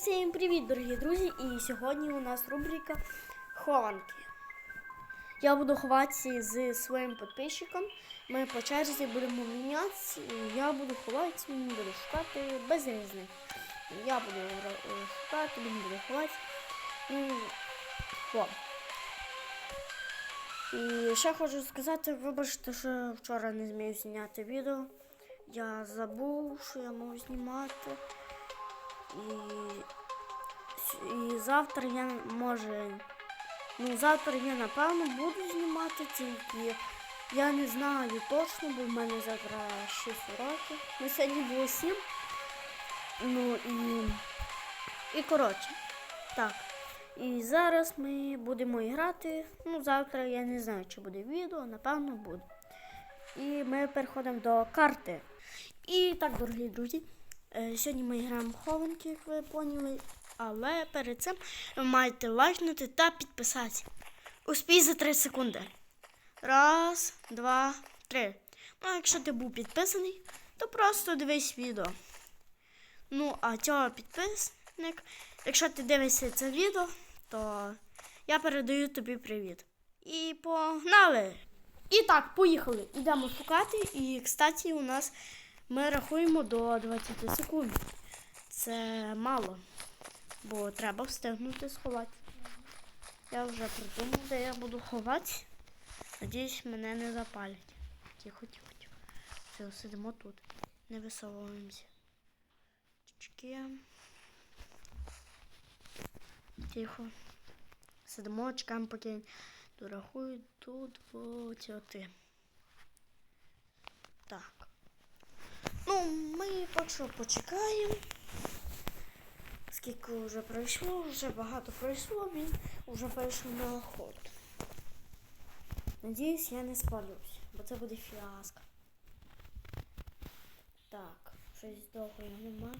всім привіт, дорогі друзі! І сьогодні у нас рубрика Хованки. Я буду ховатися з своїм підписчиком. Ми по черзі будемо мінятися. Я буду ховатися, він буде шукати без різниці. Я буду е, шукати, він буде ховатися. Ну, во. І ще хочу сказати, вибачте, що вчора не зміг зняти відео. Я забув, що я мав знімати. І, і завтра я може. Ну, завтра я напевно буду знімати тільки. Я не знаю точно, бо в мене завтра 6 років. Ну, сьогодні було 7. Ну і. І коротше. Так. І зараз ми будемо грати. Ну, завтра я не знаю, чи буде відео, напевно буде. І ми переходимо до карти. І так, дорогі друзі. Е, Сьогодні ми граємо хованки, як ви поняли. Але перед цим ви маєте лайкнути та підписатися. Успій за 3 секунди. Раз, два, три. Ну, якщо ти був підписаний, то просто дивись відео. Ну, а цього підписник, якщо ти дивишся це відео, то я передаю тобі привіт. І погнали! І так, поїхали. Ідемо шукати. І, кстати, у нас ми рахуємо до 20 секунд. Це мало, бо треба встигнути сховати. Я вже придумав, де я буду ховати. Надіюсь, мене не запалять. Тихо, тихо, тихо. Все, сидимо тут. Не висовуємося. Чечки. Тихо. Сидимо, чекаємо, поки дорахую до 20. Ми що почекаємо. Скільки вже пройшло, вже багато пройшло, він вже перейшов на охоту. Надіюсь, я не спалюсь, бо це буде фіаско. Так, щось довго нема.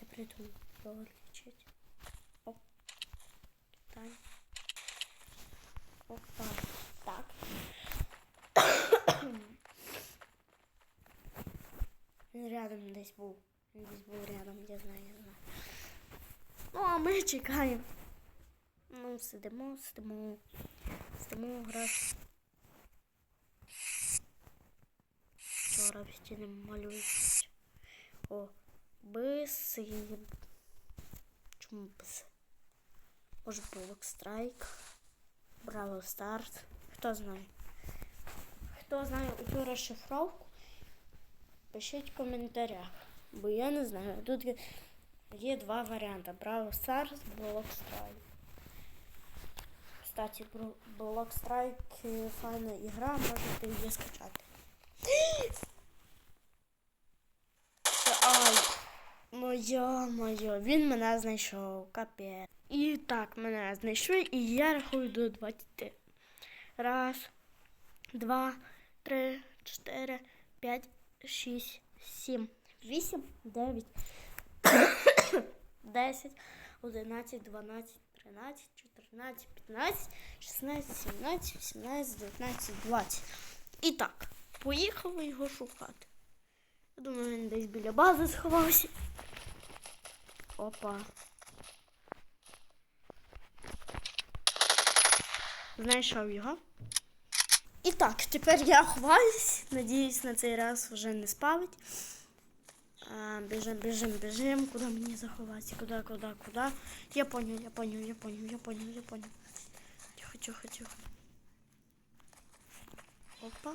Я прийду довго лічить. Оп. Так. Опа. Так. Він рядом десь був. Він десь був рядом, я знаю, я знаю. Ну, а ми чекаємо. Ну, сидимо, сидимо. Сидимо, грати. Вчора в стіни малюють. О, бис. Чому бис? Може, Блок Страйк. Браво Старт. Хто знає? Хто знає цю розшифровку? Пишіть в коментарях. Бо я не знаю. Тут є, два варіанти. Браво Старт, Блок Страйк. Кстати, Блок Страйк е, файна ігра, можете її скачати. Ай, моя, моя, він мене знайшов, капець. І так, мене знайшли, і я рахую до 20. Раз, два, три, чотири, п'ять, шість, сім, вісім, дев'ять, десять, одинадцять, дванадцять, тринадцять, чотирнадцять, п'ятнадцять, шістнадцять, сімнадцять, вісімнадцять, дев'ятнадцять, двадцять. І так, поїхали його шукати. Я думаю, він десь біля бази сховався. Опа. Знайшов його. І так, тепер я ховаюсь. Надіюсь, на цей раз вже не спавить. А, Біжим, біжим, біжим. Куди мені заховатися? Куди, куди, куди? Я понял, я понял, я понял, я понял, я понял. Тихо, тихо, тихо. Опа.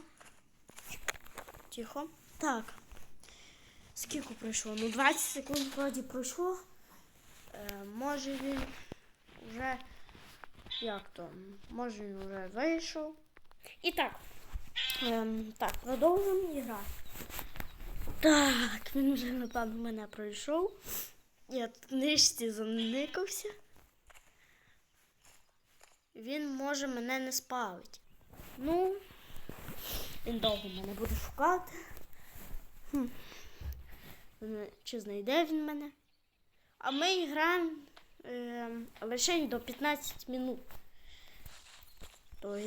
Тихо. Так. Скільки пройшло? Ну 20 секунд вроді пройшло. Е, може він вже як то? Може він вже вийшов. І так. Ем, так, продовжуємо грати. Так, він вже напевно мене пройшов. Я тут нижці заникався. Він може мене не спалить. Ну, він довго мене буде шукати. Хм. Чи знайде він мене? А ми граємо е, лише до 15 минут. Тобто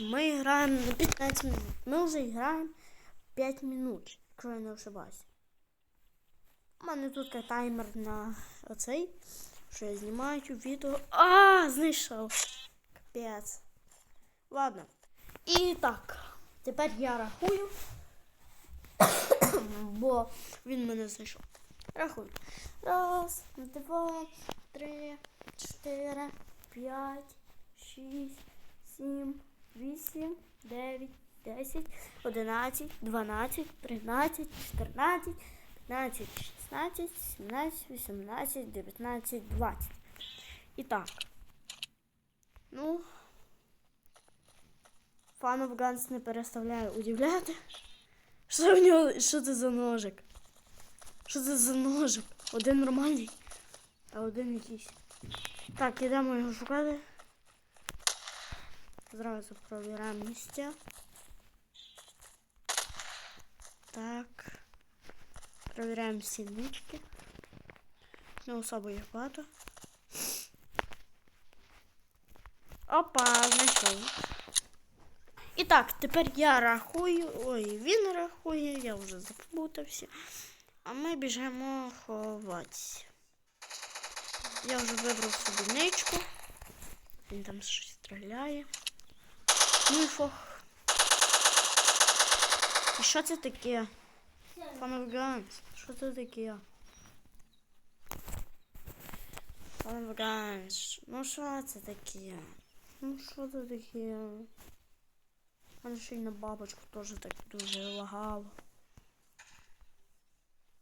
ми граємо на 15 минут. Ми вже граємо 5 минут, якщо я не ошибаюся. У мене тут таймер на оцей, що я знімаю відео. А, знайшов. Капець. Ладно. І так, тепер я рахую. Бо він мене знайшов. Рахую. Раз, два, три, чотири, п'ять, шість, сім, вісім, дев'ять, десять, одинадцять, дванадцять, тринадцять, чотирнадцять, п'ятнадцять, шістнадцять, сімнадцять, вісімнадцять, дев'ятнадцять, двадцять. І так. Ну. Фанов Ганс не переставляє удивляти. Що в нього? Що це за ножик? Що це за ножик? Один нормальний, а один якийсь. Так, ідемо його шукати. Зразу провіряємо місця. Так. Провіряємо сінички. Не особо їх багато. Опа, знайшов. І так, тепер я рахую. Ой, він рахує, я вже заплутався. А ми біжимо ховатися. Я вже вибрав собі ничку. Він там щось стріляє. Ну і що це таке? Пан Ганс, що це таке? Пан ну що це таке? Ну що це таке? Мене ще й на бабочку теж так дуже лагало.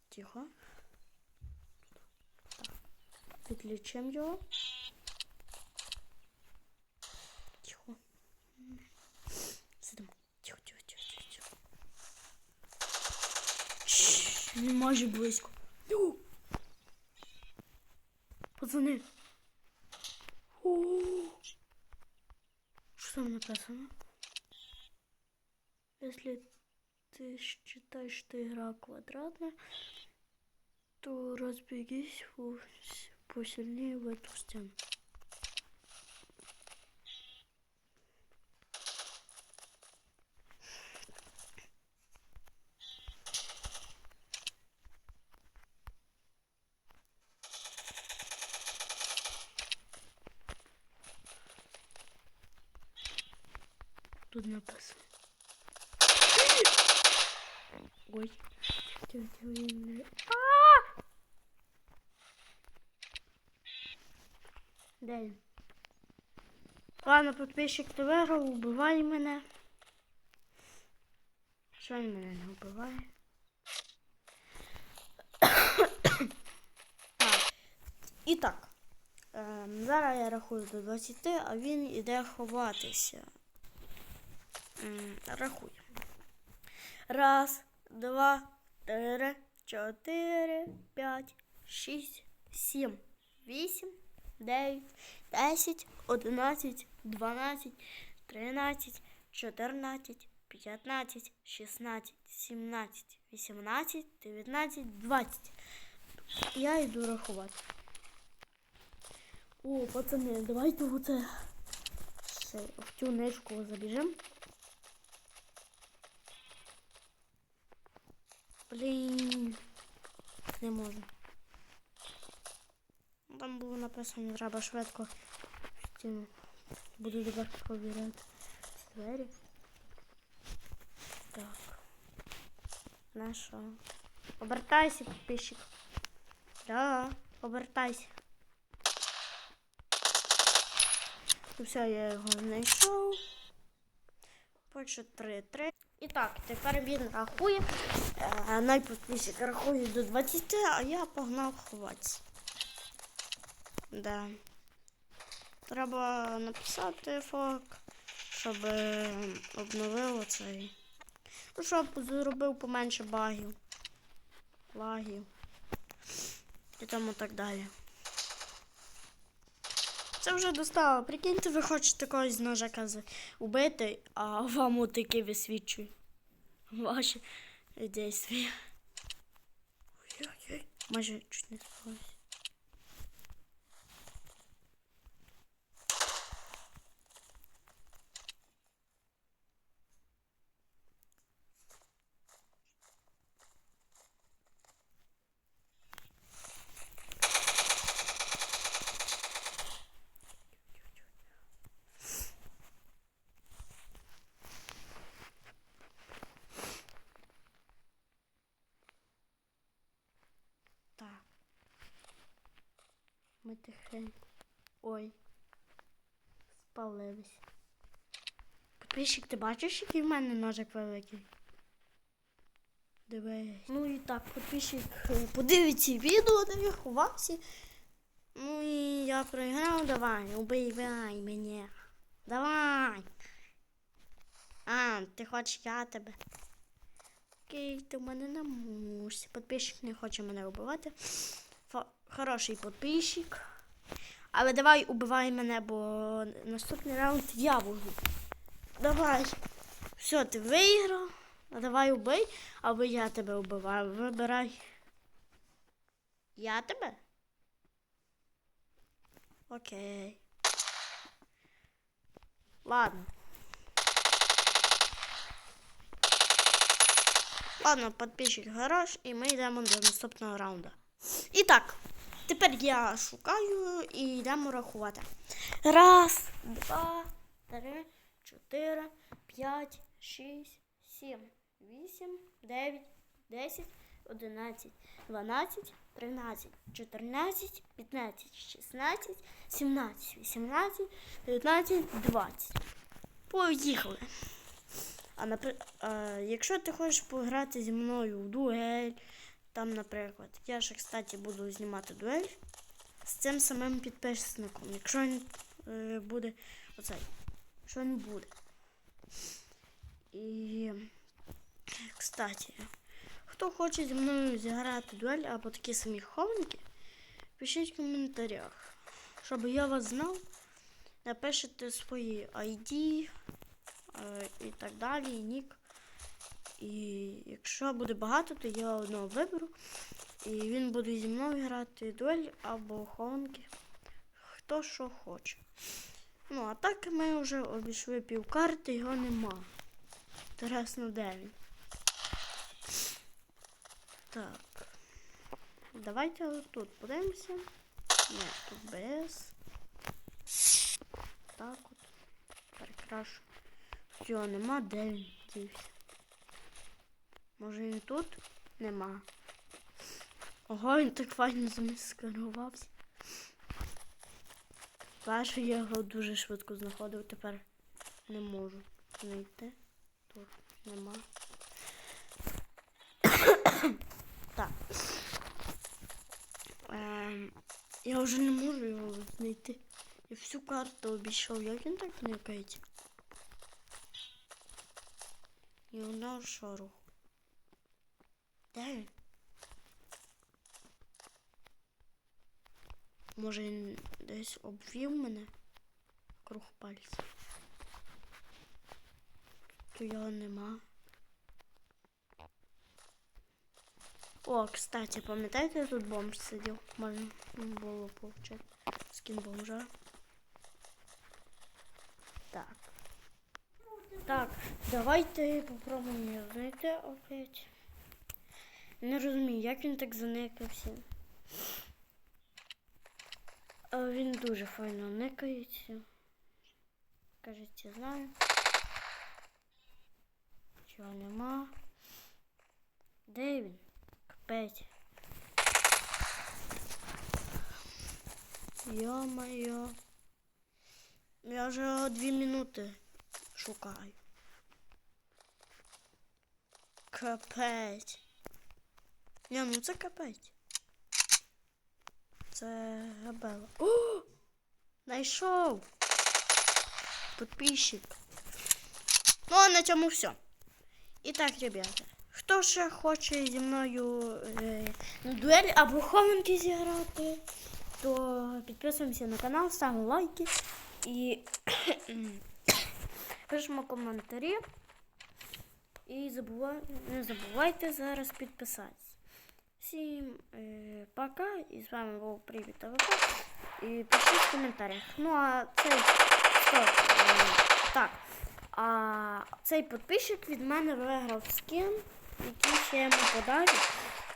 Тихо. Підключимо його. Тихо. Сидимо. Тихо, тихо, тихо, тихо, тихо. Не майже близько. Ну! Пацани. Що там написано? Если ты считаешь, что игра квадратная, то разбегись в- посильнее в эту стену. Тут написано. Ой. А! Де він? Ладно, підписчик ти виграв, убивай мене. Що він мене не вбиває? І так. Зараз я рахую до 20, а він іде ховатися. Рахуй. Раз, два, три, чотири, п'ять, шість, сім, вісім, дев'ять, десять, одинадцять, дванадцять, тринадцять, чотирнадцять, п'ятнадцять, шістнадцять, сімнадцять, вісімнадцять, дев'ятнадцять, двадцять. Я йду рахувати. О, пацани, давайте в цю нишку забіжимо. Блін. Не можу. Там було написано, треба швидко стіну. Буду тепер провіряти ці двері. Так. На що? Обертайся, підписчик. Да, обертайся. Ну все, я його знайшов. По 4-3. І так, тепер він рахує. Е, Найпотніше рахує до 20, а я погнав ховатися. Да. Треба написати фак, щоб е, обновив оцей. Ну, щоб зробив поменше багів. Лагів. І тому так далі. Це вже достало. Прикиньте, ви хочете когось з ножака убити, а вам отаки висвічує. Ваші дійствия. Ой-ой-ой. Майже чуть не спалось. Ми тихенько. Ой. Спалились. Підписчик, ти бачиш, який в мене ножик великий? Дивись. Ну і так, підписчик е, подивиться відео, де я ховався. Ну і я проіграв, давай, убивай мене. Давай. А, ти хочеш я тебе. Окей, ти в мене не мусиш. Підписчик не хоче мене вбивати. Хороший підписчик. Але давай убивай мене, бо наступний раунд я буду. Давай. Все, ти виграв. А давай убий, або я тебе вбиваю. Вибирай. Я тебе? Окей. Ладно. Ладно, підписчик гараж, і ми йдемо до наступного раунду. І так, тепер я шукаю і йдемо рахувати. Раз, два, три, чотири, п'ять, шість, сім, вісім, дев'ять, десять, одинадцять, дванадцять, тринадцять, чотирнадцять, п'ятнадцять, шістнадцять, сімнадцять, вісімнадцять, дев'ятнадцять, двадцять. Поїхали. А напри... а, якщо ти хочеш пограти зі мною в дуель, там, наприклад, я ще, кстати, буду знімати дуель з цим самим підписником. Якщо він е, буде оцей, що він буде. І, кстати, хто хоче зі мною зіграти дуель або такі самі хованки, пишіть в коментарях, щоб я вас знав. Напишете свої ID е, і так далі, і нік. І якщо буде багато, то я одного виберу. І він буде зі мною грати дуель або хованки. Хто що хоче. Ну, а так ми вже обійшли півкарти, його нема. Інтересно, де він. Так. Давайте тут подивимося. Ні, тут без. Так от. Перекрашу. Його нема, де він дівся. Може він тут? Нема. Ого, він так файно замаскарувався. Перше я його дуже швидко знаходив, тепер не можу знайти. Тут нема. так. Ем, я вже не можу його знайти. Я всю карту обійшов, як він так не никається? І вона шорох. Де? Може він десь обвів мене круг пальця. Тут його нема. О, кстати, пам'ятаєте, тут бомж сидів? Можна було повчити. Скін бомжа. Так. Так, давайте попробуємо знайти опять. Не розумію, як він так заникався. А він дуже файно никається. Кажеться, знаю. Чого нема. Де він? Капець. Йо-моє. Я вже дві минути шукаю. Капець. Ні, ну це капець. Це габела. О! Найшов! Підписчик. Ну, а на цьому все. І так, ребята. Хто ще хоче зі мною е, на дуель або хованки зіграти, то підписуємося на канал, ставимо лайки і пишемо коментарі. І забувай, не забувайте зараз підписатися. Е, пока. І з вами був Привіт ТВК. І пишіть в коментарях. Ну а цей стоп, е, так. А цей підписчик від мене виграв скін, який ще йому подарю.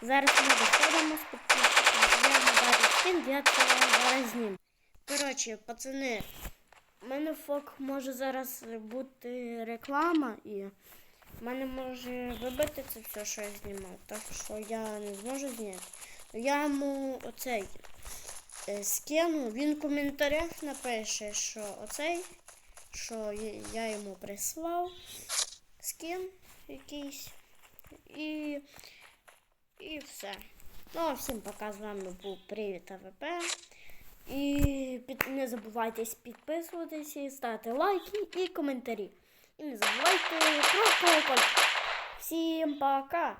Зараз ми доходимо з підписчиком. Я йому скін, я це зараз зніму. Коротше, пацани, в мене фок може зараз бути реклама і. В мене може вибити це все, що я знімав, так що я не зможу зняти. Я йому оцей е, скину, він в коментарях напише, що оцей, що я- йому прислав скин якийсь. І, і все. Ну, а всім пока з вами був Привіт АВП. І під, не забувайте підписуватися, ставити лайки і коментарі. І не забувайте про колокольчик. Всім пока!